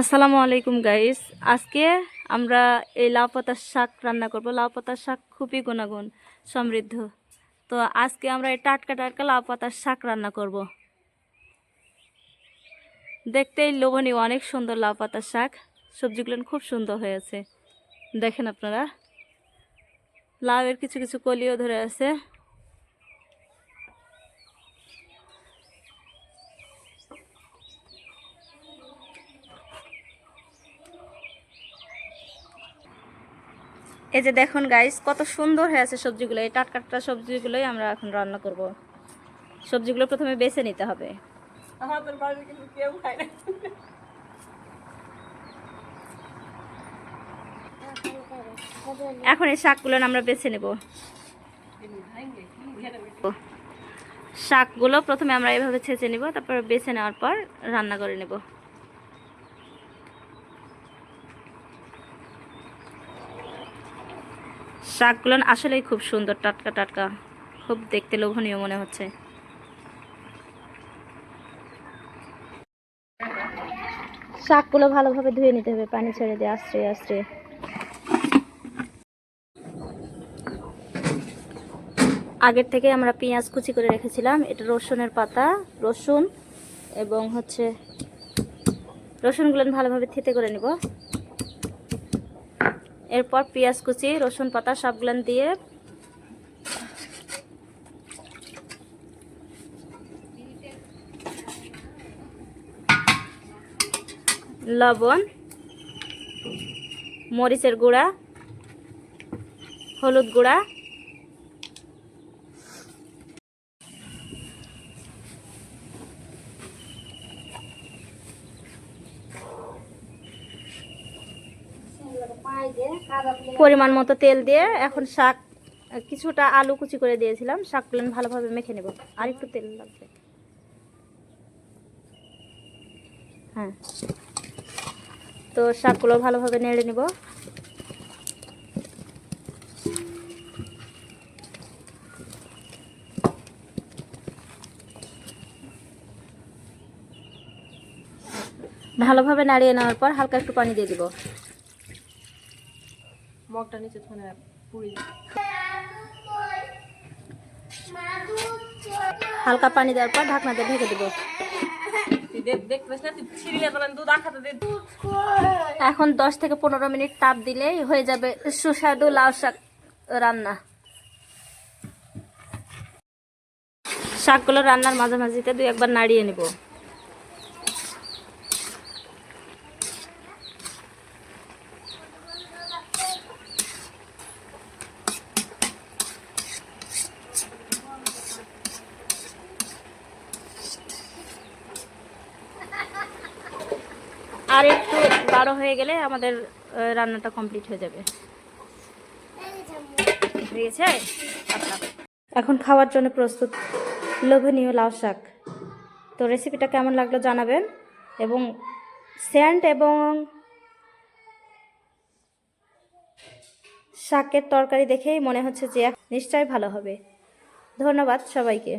আসসালামু আলাইকুম গাইস আজকে আমরা এই লাউ পাতার শাক রান্না করব। লাউ পাতার শাক খুবই গুণাগুণ, সমৃদ্ধ। তো আজকে আমরা এই টাটকা টাটকা লাউ পাতার শাক রান্না করব। দেখতেই লোভনীয়, অনেক সুন্দর লাউ পাতার শাক। সবজিগুলো খুব সুন্দর হয়েছে। দেখেন আপনারা, লাউয়ের কিছু কিছু কলিও ধরে আছে। এই যে দেখুন গাইস কত সুন্দর হয়েছে সবজিগুলো। এই টাটকা টাটকা সবজিগুলোই আমরা এখন রান্না করব। সবজিগুলো প্রথমে বেছে নিতে হবে। আমাদের বাড়িতে কিন্তু কেউ খায় না। এখন এই শাকগুলো আমরা বেছে নেব। শাকগুলো প্রথমে আমরা এভাবে ছেঁচে নিব তারপর বেছে নেওয়ার পর রান্না করে নেব। শাকগুলো আসলেই খুব সুন্দর, টাটকা টাটকা। খুব দেখতে লোভনীয় মনে হচ্ছে। শাকগুলো ভালোভাবে ধুয়ে নিতে হবে, পানি ছেড়ে দিয়ে আস্তে আস্তে। আগের থেকে আমরা পেঁয়াজ কুচি করে রেখেছিলাম, এটা রসুনের পাতা, রসুন এবং হচ্ছে, রসুনগুলো ভালোভাবে থেতে করে নিব। এরপর পেঁয়াজ কুচি রসুন পাতা সবগুলো দিয়ে লবণ মরিচের গুঁড়া হলুদ গুঁড়া পরিমাণ মতো তেল দিয়ে এখন শাক, কিছুটা আলু কুচি করে দিয়েছিলাম, শাকগুলো ভালোভাবে মেখে নেব। আর একটু তেল লাগবে। হ্যাঁ। তো শাকগুলো ভালোভাবে নেড়ে নেব। ভালোভাবে নাড়িয়ে নেওয়ার পর হালকা একটু পানি দিয়ে দিব। মগটা নিচে পুরি হালকা পানি দেওয়ার পর ঢাকনা দিয়ে ঢেকে দিব। এখন দশ থেকে পনেরো মিনিট তাপ দিলেই হয়ে যাবে সুস্বাদু লাউ শাক রান্না। শাকগুলো রান্নার মাঝামাঝিতে দুই একবার নাড়িয়ে নেব। আর একটু গাঢ় হয়ে গেলে আমাদের রান্নাটা কমপ্লিট হয়ে যাবে। গেছে এখন খাওয়ার জন্য প্রস্তুত। লোভনীয় লাউ শাক। তো রেসিপিটা কেমন লাগল জানাবেন? এবং স্যান্ড এবং শাকের তরকারি দেখেই মনে হচ্ছে যে নিশ্চয়ই ভালো হবে। ধন্যবাদ সবাইকে।